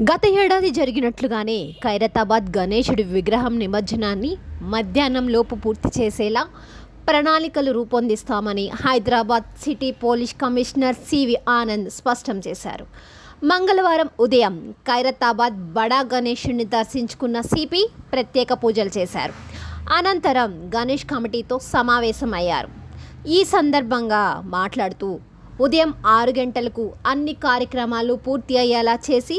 గత ఏడాది జరిగినట్లుగానే ఖైరతాబాద్ గణేశుడి విగ్రహం నిమజ్జనాన్ని మధ్యాహ్నం లోపు పూర్తి చేసేలా ప్రణాళికలు రూపొందిస్తామని Hyderabad city police commissioner CV Anand స్పష్టం చేశారు. మంగళవారం ఉదయం ఖైరతాబాద్ బడా గణేశుడిని దర్శించుకున్న సిపి ప్రత్యేక పూజలు చేశారు. అనంతరం గణేష్ కమిటీతో సమావేశమయ్యారు. ఈ సందర్భంగా మాట్లాడుతూ ఉదయం ఆరు గంటలకు అన్ని కార్యక్రమాలు పూర్తి అయ్యేలా చేసి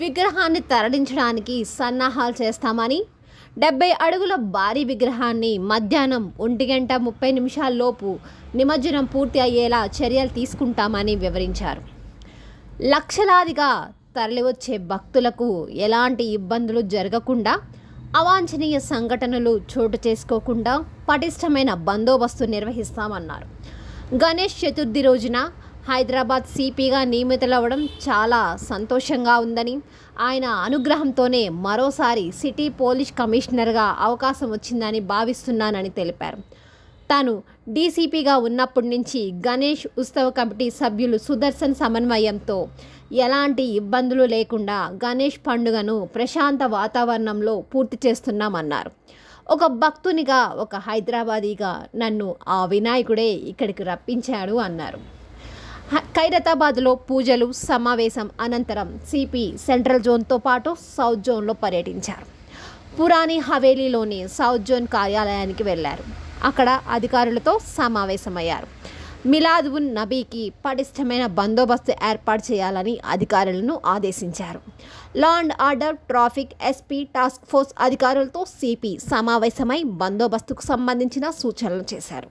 విగ్రహాన్ని తరలించడానికి సన్నాహాలు చేస్తామని డెబ్బై అడుగుల భారీ విగ్రహాన్ని మధ్యాహ్నం ఒంటి గంట ముప్పై నిమిషాల్లోపు నిమజ్జనం పూర్తి అయ్యేలా చర్యలు తీసుకుంటామని వివరించారు. లక్షలాదిగా తరలివచ్చే భక్తులకు ఎలాంటి ఇబ్బందులు జరగకుండా అవాంఛనీయ సంఘటనలు చోటు చేసుకోకుండా పటిష్టమైన బందోబస్తు నిర్వహిస్తామన్నారు. గణేష్ చతుర్థి రోజున హైదరాబాద్ సిపిగా నియమితులవ్వడం చాలా సంతోషంగా ఉందని ఆయన అనుగ్రహంతోనే మరోసారి సిటీ పోలీస్ కమిషనర్గా అవకాశం వచ్చిందని భావిస్తున్నానని తెలిపారు. తాను డీసీపీగా ఉన్నప్పటి నుంచి గణేష్ ఉత్సవ కమిటీ సభ్యులు సుదర్శన్ సమన్వయంతో ఎలాంటి ఇబ్బందులు లేకుండా గణేష్ పండుగను ప్రశాంత వాతావరణంలో పూర్తి చేస్తున్నామన్నారు. ఒక భక్తునిగా ఒక హైదరాబాదీగా నన్ను ఆ వినాయకుడే ఇక్కడికి రప్పించాడు అన్నారు. ఖైరతాబాద్లో పూజలు సమావేశం అనంతరం సిపి సెంట్రల్ జోన్తో పాటు సౌత్ జోన్లో పర్యటించారు. పురాణి హవేలీలోని సౌత్ జోన్ కార్యాలయానికి వెళ్ళారు. అక్కడ అధికారులతో సమావేశమయ్యారు. మిలాద్ ఉన్ నబీకి పటిష్టమైన బందోబస్తు ఏర్పాటు చేయాలని అధికారులను ఆదేశించారు. Law and order traffic SP task force అధికారులతో సిపి సమావేశమై బందోబస్తుకు సంబంధించిన సూచనలు చేశారు.